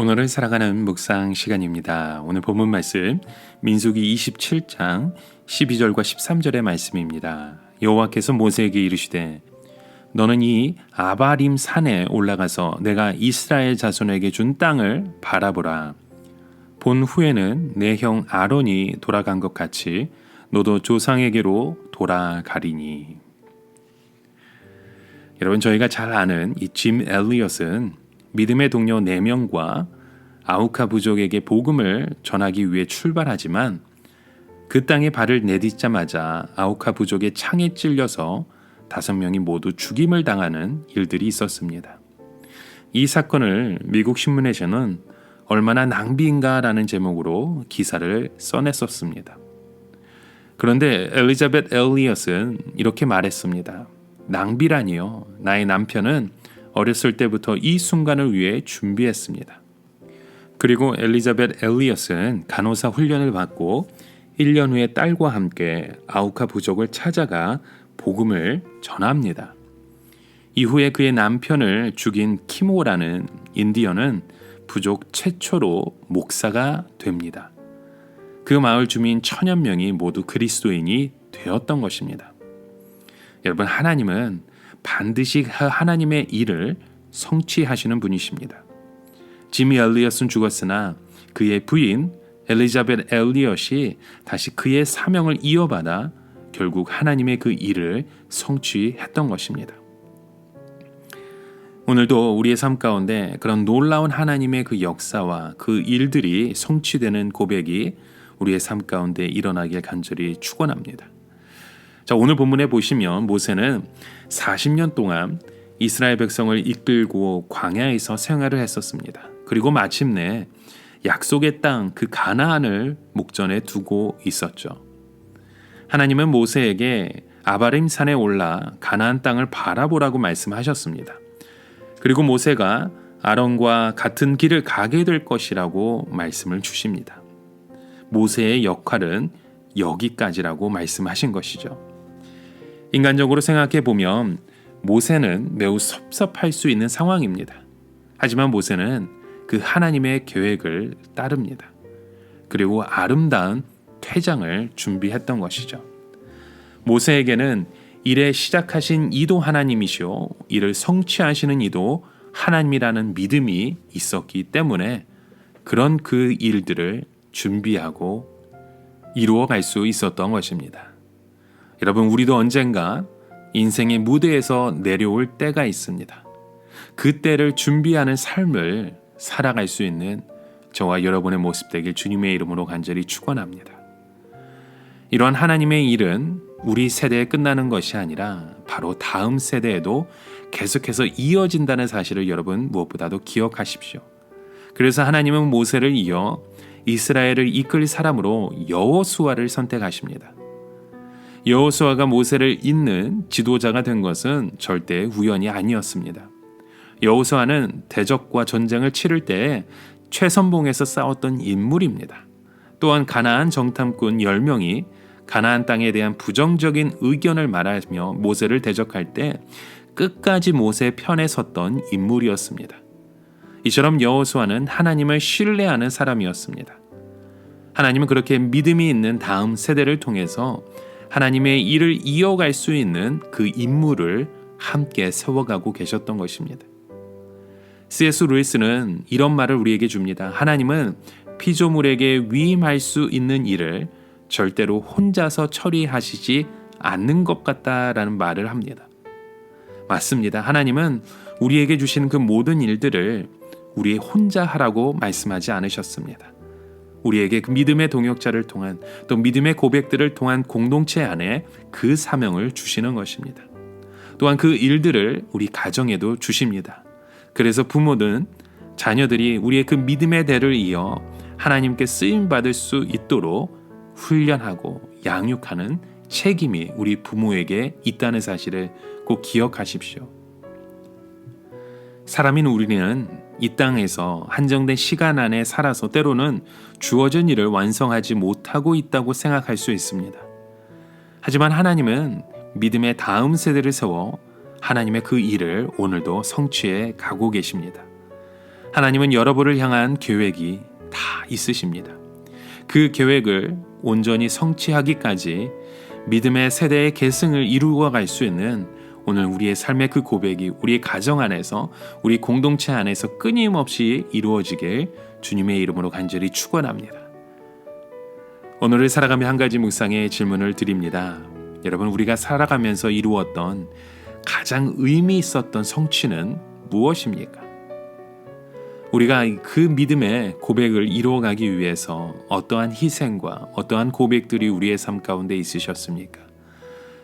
오늘을 살아가는 묵상 시간입니다. 오늘 본문 말씀 민수기 27장 12절과 13절의 말씀입니다. 여호와께서 모세에게 이르시되 너는 이 아바림 산에 올라가서 내가 이스라엘 자손에게 준 땅을 바라보라. 본 후에는 내 형 아론이 돌아간 것 같이 너도 조상에게로 돌아가리니. 여러분 저희가 잘 아는 이 짐 엘리엇은 믿음의 동료 4명과 아우카 부족에게 복음을 전하기 위해 출발하지만 그 땅에 발을 내딛자마자 아우카 부족의 창에 찔려서 다섯 명이 모두 죽임을 당하는 일들이 있었습니다. 이 사건을 미국 신문에서는 얼마나 낭비인가라는 제목으로 기사를 써냈었습니다. 그런데 엘리자벳 엘리엇은 이렇게 말했습니다. 낭비라니요. 나의 남편은 어렸을 때부터 이 순간을 위해 준비했습니다. 그리고 엘리자벳 엘리엇은 간호사 훈련을 받고 1년 후에 딸과 함께 아우카 부족을 찾아가 복음을 전합니다. 이후에 그의 남편을 죽인 키모라는 인디언은 부족 최초로 목사가 됩니다. 그 마을 주민 천여 명이 모두 그리스도인이 되었던 것입니다. 여러분 하나님은 반드시 하나님의 일을 성취하시는 분이십니다. 지미 엘리엇은 죽었으나 그의 부인 엘리자벳 엘리엇이 다시 그의 사명을 이어받아 결국 하나님의 그 일을 성취했던 것입니다. 오늘도 우리의 삶 가운데 그런 놀라운 하나님의 그 역사와 그 일들이 성취되는 고백이 우리의 삶 가운데 일어나길 간절히 축원합니다. 자, 오늘 본문에 보시면 모세는 40년 동안 이스라엘 백성을 이끌고 광야에서 생활을 했었습니다. 그리고 마침내 약속의 땅 그 가나안을 목전에 두고 있었죠. 하나님은 모세에게 아바림 산에 올라 가나안 땅을 바라보라고 말씀하셨습니다. 그리고 모세가 아론과 같은 길을 가게 될 것이라고 말씀을 주십니다. 모세의 역할은 여기까지라고 말씀하신 것이죠. 인간적으로 생각해 보면 모세는 매우 섭섭할 수 있는 상황입니다. 하지만 모세는 그 하나님의 계획을 따릅니다. 그리고 아름다운 퇴장을 준비했던 것이죠. 모세에게는 일에 시작하신 이도 하나님이시오, 이를 성취하시는 이도 하나님이라는 믿음이 있었기 때문에 그런 그 일들을 준비하고 이루어 갈 수 있었던 것입니다. 여러분, 우리도 언젠가 인생의 무대에서 내려올 때가 있습니다. 그 때를 준비하는 삶을 살아갈 수 있는 저와 여러분의 모습 되길 주님의 이름으로 간절히 축원합니다. 이러한 하나님의 일은 우리 세대에 끝나는 것이 아니라 바로 다음 세대에도 계속해서 이어진다는 사실을 여러분 무엇보다도 기억하십시오. 그래서 하나님은 모세를 이어 이스라엘을 이끌 사람으로 여호수아를 선택하십니다. 여호수아가 모세를 잇는 지도자가 된 것은 절대 우연이 아니었습니다. 여호수아는 대적과 전쟁을 치를 때 최선봉에서 싸웠던 인물입니다. 또한 가나안 정탐꾼 10명이 가나안 땅에 대한 부정적인 의견을 말하며 모세를 대적할 때 끝까지 모세 편에 섰던 인물이었습니다. 이처럼 여호수아는 하나님을 신뢰하는 사람이었습니다. 하나님은 그렇게 믿음이 있는 다음 세대를 통해서 하나님의 일을 이어갈 수 있는 그 임무를 함께 세워가고 계셨던 것입니다. C.S. 루이스는 이런 말을 우리에게 줍니다. 하나님은 피조물에게 위임할 수 있는 일을 절대로 혼자서 처리하시지 않는 것 같다라는 말을 합니다. 맞습니다. 하나님은 우리에게 주신 그 모든 일들을 우리 혼자 하라고 말씀하지 않으셨습니다. 우리에게 그 믿음의 동역자를 통한 또 믿음의 고백들을 통한 공동체 안에 그 사명을 주시는 것입니다. 또한 그 일들을 우리 가정에도 주십니다. 그래서 부모는 자녀들이 우리의 그 믿음의 대를 이어 하나님께 쓰임 받을 수 있도록 훈련하고 양육하는 책임이 우리 부모에게 있다는 사실을 꼭 기억하십시오. 사람인 우리는 이 땅에서 한정된 시간 안에 살아서 때로는 주어진 일을 완성하지 못하고 있다고 생각할 수 있습니다. 하지만 하나님은 믿음의 다음 세대를 세워 하나님의 그 일을 오늘도 성취해 가고 계십니다. 하나님은 여러분을 향한 계획이 다 있으십니다. 그 계획을 온전히 성취하기까지 믿음의 세대의 계승을 이루어 갈 수 있는 오늘 우리의 삶의 그 고백이 우리의 가정 안에서 우리 공동체 안에서 끊임없이 이루어지길 주님의 이름으로 간절히 축원합니다. 오늘을 살아가며 한 가지 묵상의 질문을 드립니다. 여러분 우리가 살아가면서 이루었던 가장 의미 있었던 성취는 무엇입니까? 우리가 그 믿음의 고백을 이루어가기 위해서 어떠한 희생과 어떠한 고백들이 우리의 삶 가운데 있으셨습니까?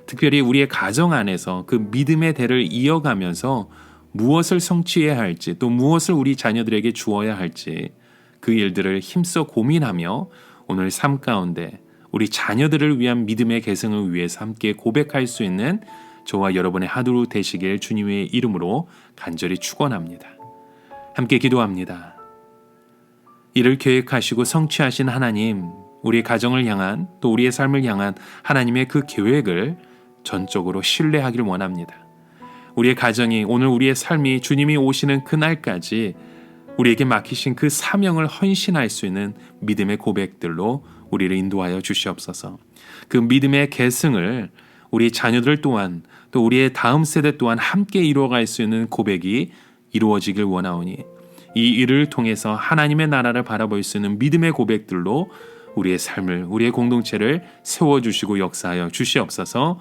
특별히 우리의 가정 안에서 그 믿음의 대를 이어가면서 무엇을 성취해야 할지 또 무엇을 우리 자녀들에게 주어야 할지 그 일들을 힘써 고민하며 오늘 삶 가운데 우리 자녀들을 위한 믿음의 계승을 위해서 함께 고백할 수 있는 저와 여러분의 하루 되시길 주님의 이름으로 간절히 축원합니다. 함께 기도합니다. 이를 계획하시고 성취하신 하나님, 우리의 가정을 향한 또 우리의 삶을 향한 하나님의 그 계획을 전적으로 신뢰하길 원합니다. 우리의 가정이 오늘 우리의 삶이 주님이 오시는 그날까지 우리에게 맡기신 그 사명을 헌신할 수 있는 믿음의 고백들로 우리를 인도하여 주시옵소서. 그 믿음의 계승을 우리 자녀들 또한 또 우리의 다음 세대 또한 함께 이루어갈 수 있는 고백이 이루어지길 원하오니 이 일을 통해서 하나님의 나라를 바라볼 수 있는 믿음의 고백들로 우리의 삶을 우리의 공동체를 세워 주시고 역사하여 주시옵소서.